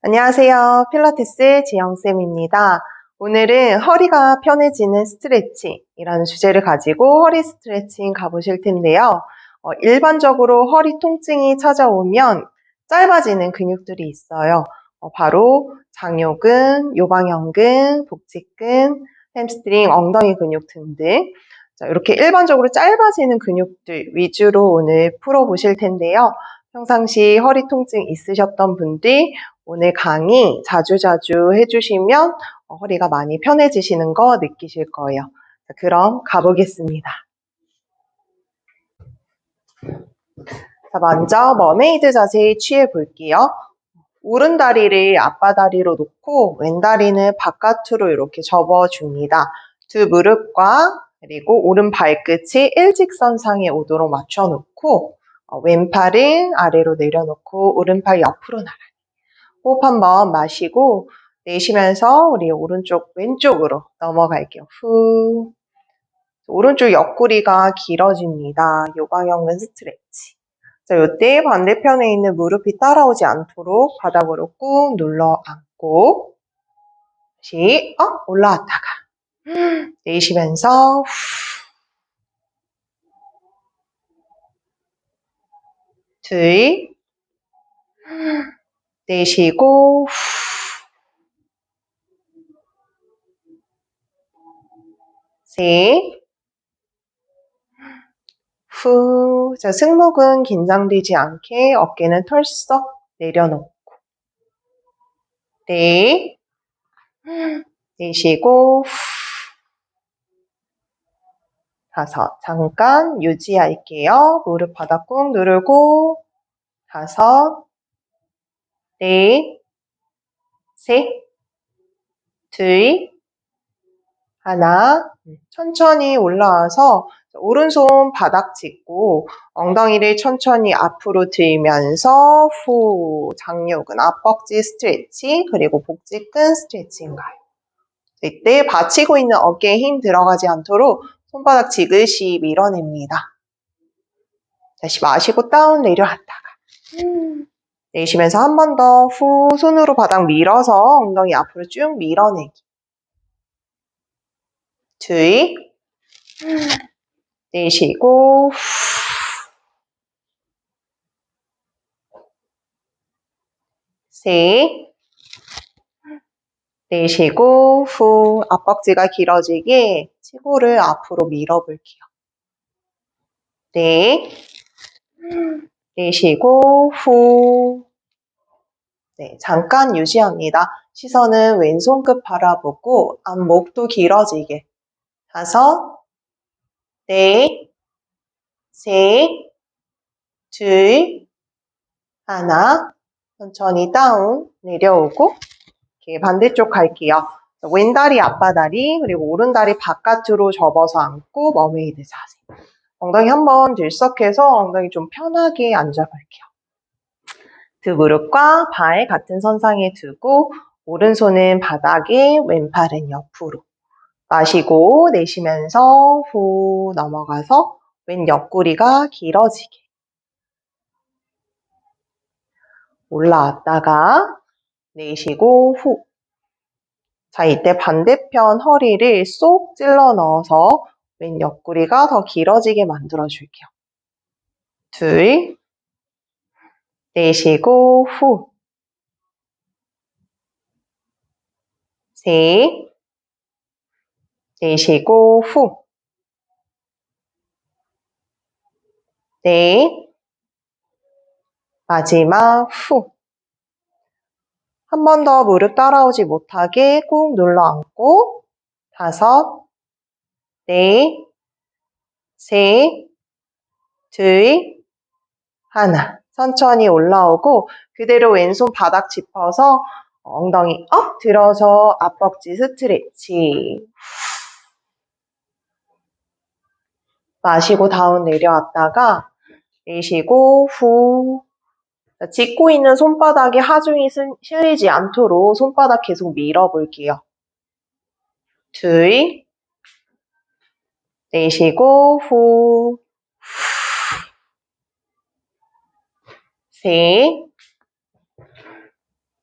안녕하세요. 필라테스 지영쌤입니다. 오늘은 허리가 편해지는 스트레칭이라는 주제를 가지고 허리 스트레칭 가보실 텐데요. 어, 일반적으로 허리 통증이 찾아오면 짧아지는 근육들이 있어요. 어, 바로 장요근, 요방형근, 복직근, 햄스트링, 엉덩이 근육 등등. 자, 이렇게 일반적으로 짧아지는 근육들 위주로 오늘 풀어보실 텐데요. 평상시 허리 통증 있으셨던 분들 오늘 강의 자주자주 해주시면 어, 허리가 많이 편해지시는 거 느끼실 거예요. 자, 그럼 가보겠습니다. 자, 먼저 머메이드 자세 취해 볼게요. 오른 다리를 앞바 다리로 놓고 왼 다리는 바깥으로 이렇게 접어 줍니다. 두 무릎과 그리고 오른 발끝이 일직선상에 오도록 맞춰 놓고 어, 왼팔은 아래로 내려놓고 오른팔 옆으로 나가요. 호흡 한번 마시고 내쉬면서 우리 오른쪽 왼쪽으로 넘어갈게요. 후. 오른쪽 옆구리가 길어집니다. 요강형근 스트레치. 자, 이때 반대편에 있는 무릎이 따라오지 않도록 바닥으로 꾹 눌러 앉고 다시 어? 올라왔다가 내쉬면서 후. 둘 내쉬고 후. 셋 후. 자, 승모근 긴장되지 않게 어깨는 털썩 내려놓고 넷 내쉬고 후. 다섯 잠깐 유지할게요. 무릎 바닥 꾹 누르고 다섯 넷, 셋, 둘, 하나. 천천히 올라와서 오른손 바닥 짚고 엉덩이를 천천히 앞으로 들면서 후 장요근 앞벅지 스트레칭 그리고 복직근 스트레칭 가요. 이때 받치고 있는 어깨에 힘 들어가지 않도록 손바닥 지그시 밀어냅니다. 다시 마시고 다운 내려왔다가 내쉬면서 한 번 더 후 손으로 바닥 밀어서 엉덩이 앞으로 쭉 밀어내기. 둘, 내쉬고 후. 셋, 내쉬고 후 앞벅지가 길어지게 치고를 앞으로 밀어볼게요. 넷, 내쉬고 후. 네, 잠깐 유지합니다. 시선은 왼손 끝 바라보고 앞목도 길어지게. 다섯, 넷, 셋, 둘, 하나. 천천히 다운 내려오고 이렇게 반대쪽 갈게요. 왼다리 앞바다리 그리고 오른다리 바깥으로 접어서 앉고 머메이드 자세. 엉덩이 한번 들썩해서 엉덩이 좀 편하게 앉아볼게요. 두 무릎과 발 같은 선상에 두고 오른손은 바닥에 왼팔은 옆으로 마시고 내쉬면서 후 넘어가서 왼 옆구리가 길어지게 올라왔다가 내쉬고 후 자, 이때 반대편 허리를 쏙 찔러 넣어서 왼 옆구리가 더 길어지게 만들어 줄게요. 둘, 내쉬고 후, 셋, 내쉬고 후, 넷, 마지막 후. 한 번 더 무릎 따라오지 못하게 꾹 눌러 앉고 다섯, 넷, 셋, 둘, 하나. 천천히 올라오고 그대로 왼손 바닥 짚어서 엉덩이 업 들어서 앞벅지 스트레치. 마시고 다운 내려왔다가 내쉬고 후. 짚고 있는 손바닥에 하중이 실리지 않도록 손바닥 계속 밀어볼게요. 둘, 내쉬고 후, 셋,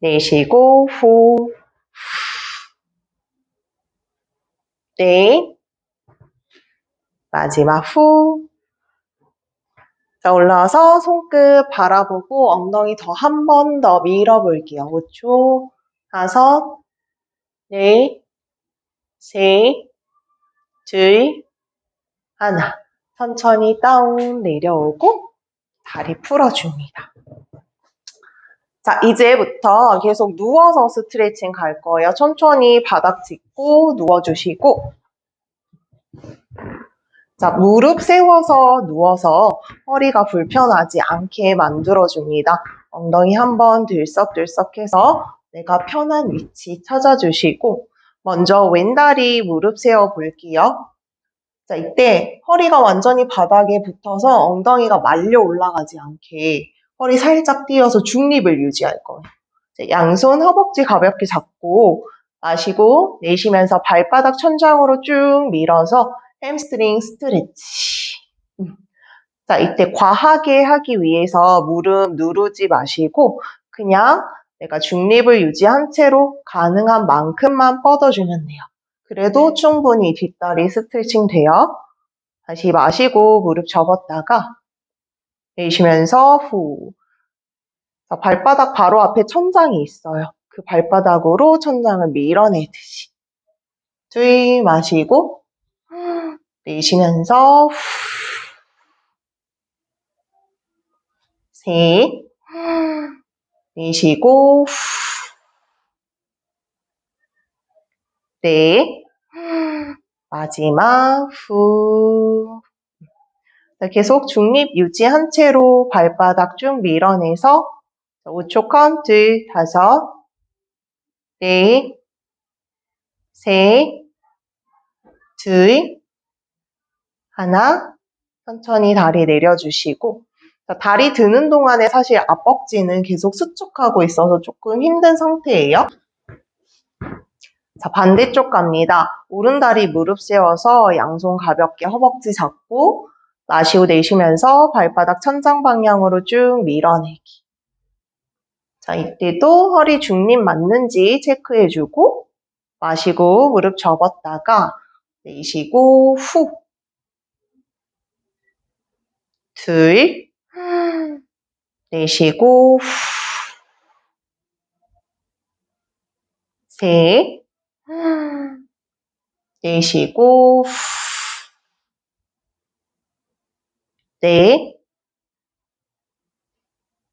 내쉬고 후. 네. 마지막 후. 자, 올라와서 손끝 바라보고 엉덩이 더 한 번 더 밀어볼게요. 5초, 다섯, 넷, 셋, 둘, 하나. 천천히 다운 내려오고 다리 풀어줍니다. 자, 이제부터 계속 누워서 스트레칭 갈 거예요. 천천히 바닥 짚고 누워주시고 자, 무릎 세워서 누워서 허리가 불편하지 않게 만들어줍니다. 엉덩이 한번 들썩들썩해서 내가 편한 위치 찾아주시고 먼저 왼다리 무릎 세워 볼게요. 자, 이때 허리가 완전히 바닥에 붙어서 엉덩이가 말려 올라가지 않게 허리 살짝 띄어서 중립을 유지할 거예요. 자, 양손 허벅지 가볍게 잡고 마시고 내쉬면서 발바닥 천장으로 쭉 밀어서 햄스트링 스트레치. 음. 자, 이때 과하게 하기 위해서 무릎 누르지 마시고 그냥 내가 중립을 유지한 채로 가능한 만큼만 뻗어주면 돼요. 그래도 충분히 뒷다리 스트레칭 돼요. 다시 마시고 무릎 접었다가 내쉬면서 후. 자, 발바닥 바로 앞에 천장이 있어요. 그 발바닥으로 천장을 밀어내듯이. 둘 마시고 내쉬면서 후. 셋. 내쉬고 후. 넷. 마지막 후. 자, 계속 중립 유지한 채로 발바닥 쭉 밀어내서 5초 카운트 다섯. 넷. 셋, 둘, 하나, 천천히 다리 내려주시고, 자, 다리 드는 동안에 사실 앞벅지는 계속 수축하고 있어서 조금 힘든 상태예요. 자, 반대쪽 갑니다. 오른 다리 무릎 세워서 양손 가볍게 허벅지 잡고, 마시고 내쉬면서 발바닥 천장 방향으로 쭉 밀어내기. 자, 이때도 허리 중립 맞는지 체크해주고, 마시고 무릎 접었다가, 내쉬고 후. 둘. 내쉬고 후. 셋. 내쉬고 후. 넷.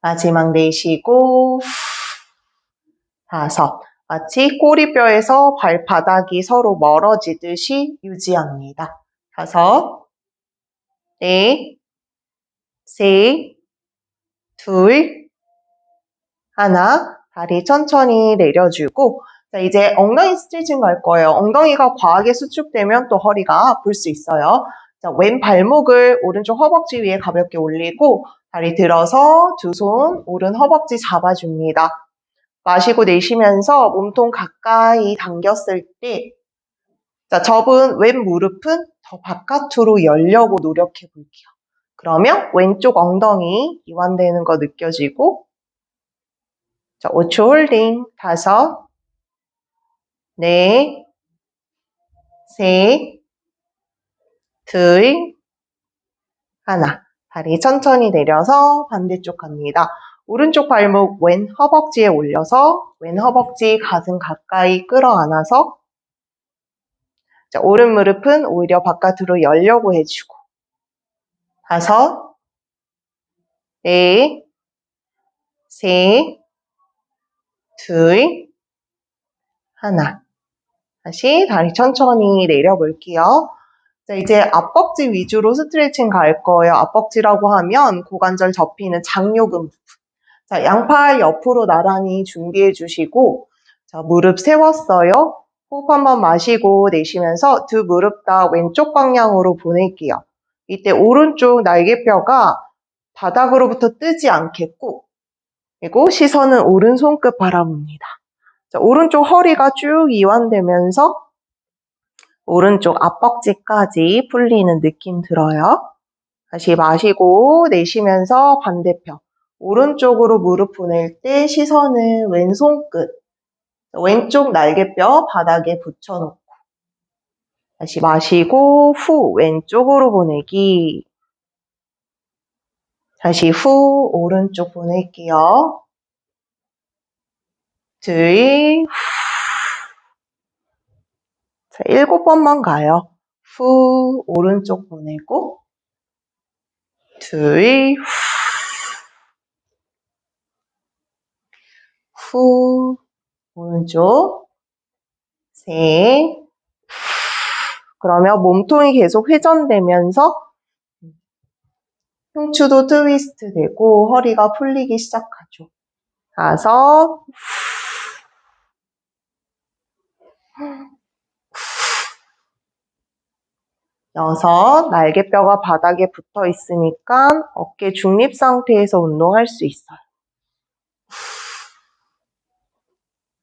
마지막 내쉬고 후. 다섯. 마치 꼬리뼈에서 발바닥이 서로 멀어지듯이 유지합니다. 다섯, 넷, 셋, 둘, 하나, 다리 천천히 내려주고 자, 이제 엉덩이 스트레칭 갈 거예요. 엉덩이가 과하게 수축되면 또 허리가 아플 수 있어요. 자, 왼 발목을 오른쪽 허벅지 위에 가볍게 올리고 다리 들어서 두 손 오른 허벅지 잡아줍니다. 마시고 내쉬면서 몸통 가까이 당겼을 때, 자, 접은 왼 무릎은 더 바깥으로 열려고 노력해 볼게요. 그러면 왼쪽 엉덩이 이완되는 거 느껴지고, 자, 5초 홀딩, 다섯, 넷, 셋, 둘, 하나. 다리 천천히 내려서 반대쪽 갑니다. 오른쪽 발목 왼 허벅지에 올려서 왼 허벅지 가슴 가까이 끌어안아서 자, 오른 무릎은 오히려 바깥으로 열려고 해주고 다섯 넷 셋, 둘, 하나. 다시 다리 천천히 내려볼게요. 자, 이제 앞벅지 위주로 스트레칭 갈 거예요. 앞벅지라고 하면 고관절 접히는 장요근 부분. 자, 양팔 옆으로 나란히 준비해 주시고, 자, 무릎 세웠어요. 호흡 한번 마시고 내쉬면서 두 무릎 다 왼쪽 방향으로 보낼게요. 이때 오른쪽 날개뼈가 바닥으로부터 뜨지 않겠고, 그리고 시선은 오른손끝 바라봅니다. 자, 오른쪽 허리가 쭉 이완되면서 오른쪽 앞벅지까지 풀리는 느낌 들어요. 다시 마시고 내쉬면서 반대편. 오른쪽으로 무릎 보낼 때 시선은 왼손끝, 왼쪽 날개뼈 바닥에 붙여놓고 다시 마시고 후 왼쪽으로 보내기 다시 후 오른쪽 보낼게요. 둘, 후. 자, 일곱 번만 가요. 후 오른쪽 보내고 둘, 후, 후 오른쪽 셋, 그러면 몸통이 계속 회전되면서 흉추도 트위스트 되고 허리가 풀리기 시작하죠. 다섯, 여섯, 날개뼈가 바닥에 붙어 있으니까 어깨 중립 상태에서 운동할 수 있어요.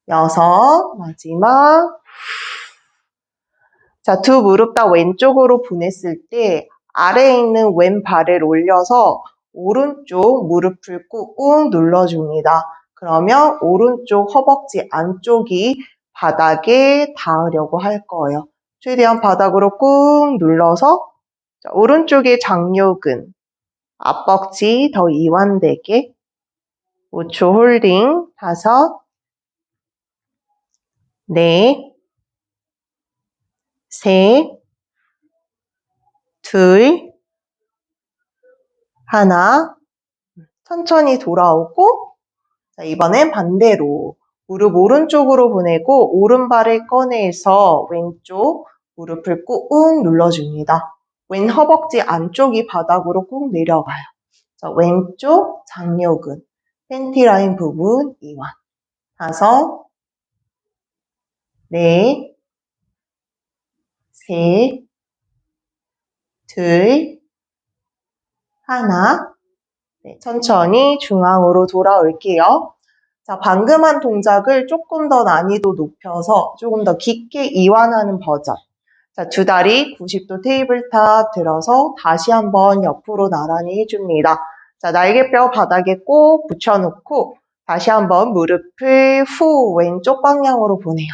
여섯, 마지막. 자, 두 무릎 다 왼쪽으로 보냈을 때 아래에 있는 왼발을 올려서 오른쪽 무릎을 꾹꾹 눌러줍니다. 그러면 오른쪽 허벅지 안쪽이 바닥에 닿으려고 할 거예요. 최대한 바닥으로 꾹 눌러서 자, 오른쪽의 장요근, 앞벅지 더 이완되게 5초 홀딩, 다섯, 넷, 셋, 둘, 하나, 천천히 돌아오고, 자, 이번엔 반대로 무릎 오른쪽으로 보내고 오른발을 꺼내서 왼쪽 무릎을 꾹 눌러줍니다. 왼 허벅지 안쪽이 바닥으로 꾹 내려가요. 자, 왼쪽 장요근, 팬티 라인 부분 이완. 다섯, 넷, 셋, 둘, 하나. 네, 천천히 중앙으로 돌아올게요. 자, 방금 한 동작을 조금 더 난이도 높여서 조금 더 깊게 이완하는 버전. 자, 두 다리 90도 테이블탑 들어서 다시 한번 옆으로 나란히 해줍니다. 자, 날개뼈 바닥에 꼭 붙여놓고 다시 한번 무릎을 후 왼쪽 방향으로 보내요.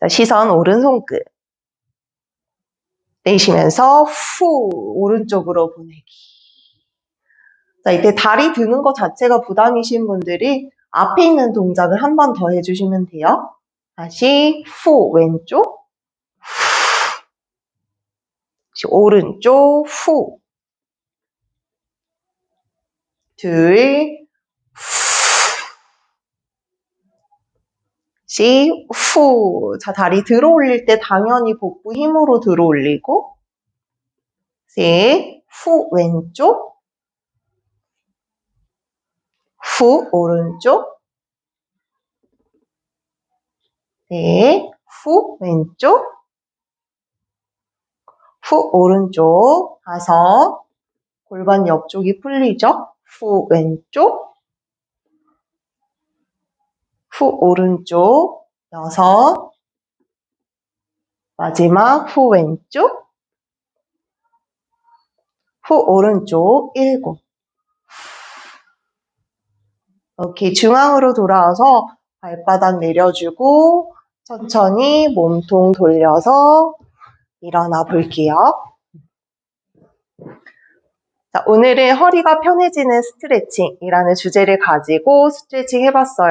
자, 시선 오른손끝. 내쉬면서 후 오른쪽으로 보내기. 자, 이때 다리 드는 것 자체가 부담이신 분들이 앞에 있는 동작을 한 번 더 해주시면 돼요. 다시 후 왼쪽 다시 오른쪽 후 둘, 시, 후. 자, 다리 들어 올릴 때 당연히 복부 힘으로 들어 올리고, 셋, 후, 왼쪽, 후, 오른쪽, 셋, 후, 왼쪽, 후, 오른쪽, 다섯, 골반 옆쪽이 풀리죠? 후, 왼쪽, 후 오른쪽 여섯 마지막 후 왼쪽 후 오른쪽 일곱 이렇게 중앙으로 돌아와서 발바닥 내려주고 천천히 몸통 돌려서 일어나 볼게요. 자, 오늘은 허리가 편해지는 스트레칭이라는 주제를 가지고 스트레칭 해봤어요.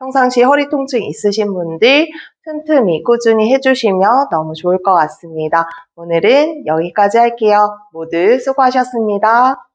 평상시 허리 통증 있으신 분들 틈틈이 꾸준히 해주시면 너무 좋을 것 같습니다. 오늘은 여기까지 할게요. 모두 수고하셨습니다.